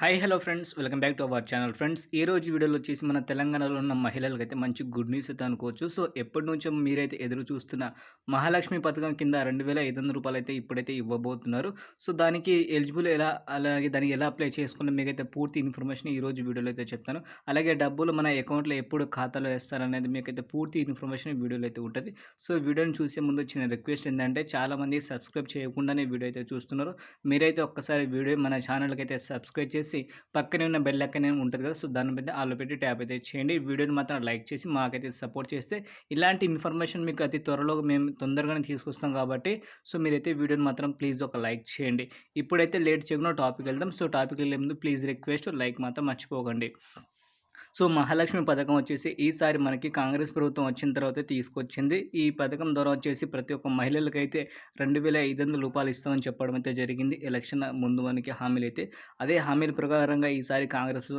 Hi hello friends welcome back to our channel friends ఈ రోజు వీడియోలో వచ్చేసి మన తెలంగాణలో ఉన్న మహిళలకు అయితే మంచి గుడ్ న్యూస్ అయితే అనుకోవచ్చు. సో ఎప్పటి నుంచో మీరైతే ఎదురు చూస్తున్న మహాలక్ష్మి పథకం కింద రెండు వేల ఐదు వందల రూపాయలు అయితే ఇప్పుడైతే ఇవ్వబోతున్నారు. సో దానికి ఎలిజిబుల్ ఎలా అలాగే దానికి ఎలా అప్లై చేసుకున్న మీకైతే పూర్తి ఇన్ఫర్మేషన్ ఈ రోజు వీడియోలో అయితే చెప్తాను. అలాగే డబ్బులు మన అకౌంట్లో ఎప్పుడు ఖాతాలో వేస్తారనేది మీకైతే పూర్తి ఇన్ఫర్మేషన్ వీడియోలో అయితే ఉంటుంది. సో వీడియోని చూసే ముందు చిన్న రిక్వెస్ట్ ఏంటంటే చాలామంది సబ్స్క్రైబ్ చేయకుండానే వీడియో అయితే చూస్తున్నారు. మీరైతే ఒక్కసారి వీడియో మన ఛానల్కి అయితే సబ్స్క్రైబ్ చేసి పక్కనే ఉన్న బెల్ అక్కనే ఉంటుంది కదా సో దాని మీద ఆలో పెట్టి ట్యాప్ అయితే చేయండి. వీడియోని మాత్రం లైక్ చేసి మాకైతే సపోర్ట్ చేస్తే ఇలాంటి ఇన్ఫర్మేషన్ మీకు అతి త్వరలో మేము తొందరగానే తీసుకొస్తాం కాబట్టి సో మీరైతే వీడియోని మాత్రం ప్లీజ్ ఒక లైక్ చేయండి. ఇప్పుడైతే లేట్ చేయకుండా టాపిక్ వెళ్దాం. సో టాపిక్ వెళ్ళే ముందు ప్లీజ్ రిక్వెస్ట్ లైక్ మాత్రం మర్చిపోకండి. సో మహాలక్ష్మి పథకం వచ్చేసి ఈసారి మనకి కాంగ్రెస్ ప్రభుత్వం వచ్చిన తర్వాత తీసుకొచ్చింది. ఈ పథకం ద్వారా వచ్చేసి ప్రతి ఒక్క మహిళలకైతే రెండు వేల ఐదు వందల రూపాయలు ఇస్తామని చెప్పడం అయితే జరిగింది. ఎలక్షన్ ముందు మనకి హామీలు అయితే అదే హామీల ప్రకారంగా ఈసారి కాంగ్రెస్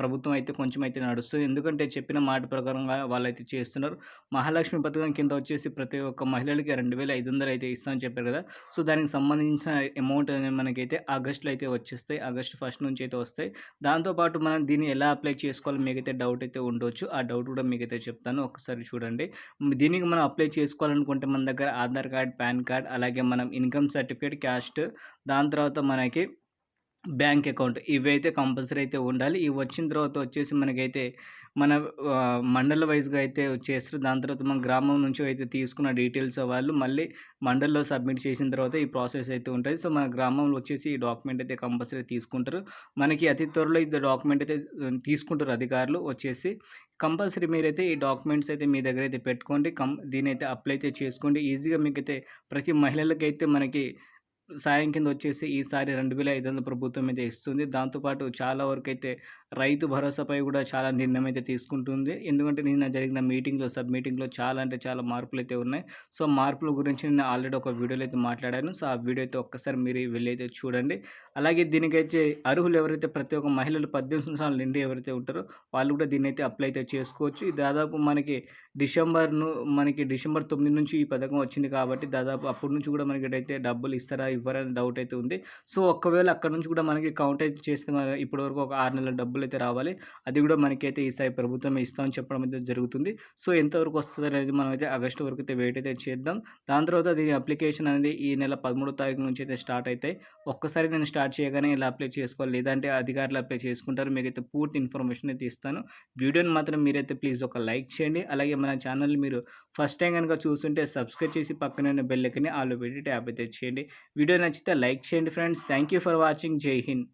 ప్రభుత్వం అయితే కొంచెం అయితే నడుస్తుంది. ఎందుకంటే చెప్పిన మాట ప్రకారంగా వాళ్ళైతే చేస్తున్నారు. మహాలక్ష్మి పథకం కింద వచ్చేసి ప్రతి ఒక్క మహిళలకి రెండు వేల ఐదు వందలు అయితే ఇస్తామని చెప్పారు కదా. సో దానికి సంబంధించిన అమౌంట్ అనేది మనకైతే ఆగస్టులో అయితే వచ్చేస్తాయి. ఆగస్టు ఫస్ట్ నుంచి అయితే వస్తాయి. దాంతోపాటు మనం దీన్ని ఎలా అప్లై చేసుకోవాలి మీకైతే డౌట్ అయితే ఉండొచ్చు. ఆ డౌట్ కూడా మీకైతే చెప్తాను. ఒకసారి చూడండి. దీనికి మనం అప్లై చేసుకోవాలనుకుంటే మన దగ్గర ఆధార్ కార్డ్ పాన్ కార్డ్ అలాగే మనం ఇన్కమ్ సర్టిఫికేట్ క్యాస్ట్ దాని తర్వాత మనకి బ్యాంక్ అకౌంట్ ఇవైతే కంపల్సరీ అయితే ఉండాలి. ఇవి వచ్చిన తర్వాత వచ్చేసి మనకైతే మన మండల వైజ్గా అయితే చేస్తారు. దాని తర్వాత మన గ్రామం నుంచి అయితే తీసుకున్న డీటెయిల్స్ వాళ్ళు మళ్ళీ మండల్లో సబ్మిట్ చేసిన తర్వాత ఈ ప్రాసెస్ అయితే ఉంటుంది. సో మన గ్రామంలో వచ్చేసి ఈ డాక్యుమెంట్ అయితే కంపల్సరీ తీసుకుంటారు. మనకి అతి త్వరలో ఇది డాక్యుమెంట్ అయితే తీసుకుంటారు అధికారులు వచ్చేసి. కంపల్సరీ మీరైతే ఈ డాక్యుమెంట్స్ అయితే మీ దగ్గర అయితే పెట్టుకోండి. కం దీని అయితే అప్లై అయితే చేసుకోండి. ఈజీగా మీకైతే ప్రతి మహిళలకైతే మనకి సాయం కింద వచ్చేసి ఈసారి రెండు వేల ఐదు వందల ప్రభుత్వం అయితే ఇస్తుంది. దాంతోపాటు చాలా వరకు అయితే రైతు భరోసాపై కూడా చాలా నిర్ణయం అయితే తీసుకుంటుంది. ఎందుకంటే నిన్న జరిగిన మీటింగ్లో సబ్ మీటింగ్లో చాలా అంటే చాలా మార్పులు అయితే ఉన్నాయి. సో మార్పుల గురించి నేను ఆల్రెడీ ఒక వీడియోలో అయితే మాట్లాడాను. సో ఆ వీడియో అయితే ఒక్కసారి మీరు వెళ్ళి అయితే చూడండి. అలాగే దీనికైతే అర్హులు ఎవరైతే ప్రతి ఒక్క మహిళలు పద్దెనిమిది సంవత్సరాల నిండి ఎవరైతే ఉంటారో వాళ్ళు కూడా దీన్ని అయితే అప్లై అయితే చేసుకోవచ్చు. దాదాపు మనకి డిసెంబర్ను మనకి డిసెంబర్ తొమ్మిది నుంచి ఈ పథకం వచ్చింది కాబట్టి దాదాపు అప్పటి నుంచి కూడా మనకి అయితే డబ్బులు ఇస్తారా ఇవ్వరని డౌట్ అయితే ఉంది. సో ఒకవేళ అక్కడ నుంచి కూడా మనకి కౌంట్ అయితే చేస్తే ఇప్పటివరకు ఒక ఆరు నెలల డబ్బులు అయితే రావాలి. అది కూడా మనకైతే ఈ స్థాయి ప్రభుత్వం ఇస్తామని చెప్పడం అయితే జరుగుతుంది. సో ఎంతవరకు వస్తుంది అనేది మనం అయితే ఆగస్టు వరకు అయితే వెయిట్ అయితే చేద్దాం. దాని తర్వాత దీని అప్లికేషన్ అనేది ఈ నెల పదమూడో తారీఖు నుంచి అయితే స్టార్ట్ అవుతాయి. ఒక్కసారి నేను స్టార్ట్ చేయగానే ఇలా అప్లై చేసుకోవాలి. లేదంటే అధికారులు అప్లై చేసుకుంటారు. మీకైతే పూర్తి ఇన్ఫర్మేషన్ అయితే ఇస్తాను. వీడియోని మాత్రం మీరైతే ప్లీజ్ ఒక లైక్ చేయండి. అలాగే మన ఛానల్ మీరు ఫస్ట్ టైం కనుక చూస్తుంటే సబ్స్క్రైబ్ చేసి పక్కన బెల్లెక్కని ఆలో పెట్టి ట్యాప్ అయితే చేయండి. వీడియో వీడియో నచ్చితే లైక్ చేయండి ఫ్రెండ్స్. Thank for watching. జై హింద్.